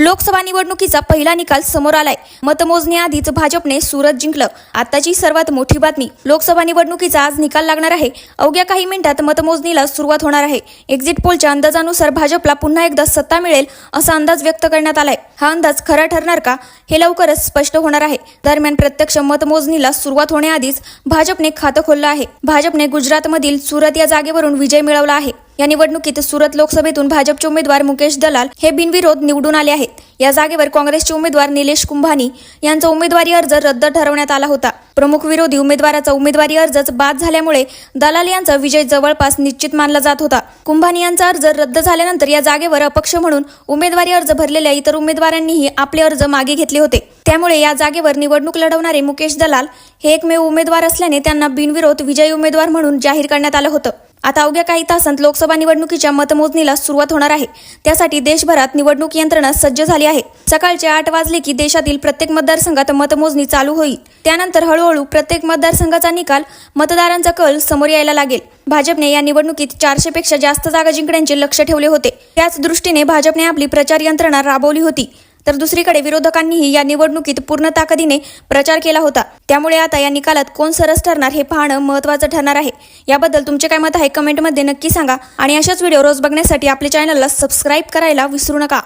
लोकसभा निवडणुकीचा पहिला निकाल समोर आलाय. मतमोजणीआधीच भाजपने सुरत जिंकलं. आताची सर्वात मोठी बातमी लोकसभा निवडणुकीचा आज निकाल लागणार आहे. अवघ्या काही मिनिटात मतमोजणीला सुरुवात होणार आहे. एक्झिट पोलच्या अंदाजानुसार भाजपला पुन्हा एकदा सत्ता मिळेल असा अंदाज व्यक्त करण्यात आलाय. हा अंदाज खरा ठरणार का हे लवकरच स्पष्ट होणार आहे. दरम्यान प्रत्यक्ष मतमोजणीला सुरुवात होण्याआधीच भाजपने खातं खोललं आहे. भाजपने गुजरातमधील सुरत या जागेवरून विजय मिळवला आहे. या निवडणुकीत सुरत लोकसभेतून भाजपचे उमेदवार मुकेश दलाल हे बिनविरोध निवडून आले आहेत. या जागेवर काँग्रेसचे उमेदवार निलेश कुंभानी यांचा उमेदवारी अर्ज रद्द ठरवण्यात आला होता. प्रमुख विरोधी उमेदवाराचा उमेदवारी अर्जच बाद झाल्यामुळे दलाल यांचा विजय जवळपास निश्चित मानला जात होता. कुंभानी यांचा अर्ज रद्द झाल्यानंतर या जागेवर अपक्ष म्हणून उमेदवारी अर्ज भरलेल्या इतर उमेदवारांनीही आपले अर्ज मागे घेतले होते. त्यामुळे या जागेवर निवडणूक लढवणारे मुकेश दलाल हे एकमेव उमेदवार असल्याने त्यांना बिनविरोध विजयी उमेदवार म्हणून जाहीर करण्यात आलं होतं. आता अवघ्या काही तासांत लोकसभा निवडणुकीच्या मतमोजणीला सुरुवात होणार आहे. त्यासाठी देशभरात निवडणूक यंत्रणा सज्ज झाली आहे. सकाळचे आठ वाजले की देशातील प्रत्येक मतदारसंघात मतमोजणी चालू होईल. त्यानंतर हळूहळू प्रत्येक मतदारसंघाचा निकाल मतदारांचा कल समोर यायला लागेल. भाजपने या निवडणुकीत चारशे पेक्षा जास्त जागा जिंकण्याचे लक्ष ठेवले होते. त्याच दृष्टीने भाजपने आपली प्रचार यंत्रणा राबवली होती. तर दुसरीकडे विरोधकांनीही या निवडणुकीत पूर्ण ताकदीने प्रचार केला होता. त्यामुळे आता या निकालात कोण सरस ठरणार हे पाहणं महत्त्वाचं ठरणार आहे. याबद्दल तुमचे काय मत आहे कमेंटमध्ये नक्की सांगा. आणि अशाच व्हिडिओ रोज बघण्यासाठी आपल्या चॅनलला सबस्क्राईब करायला विसरू नका.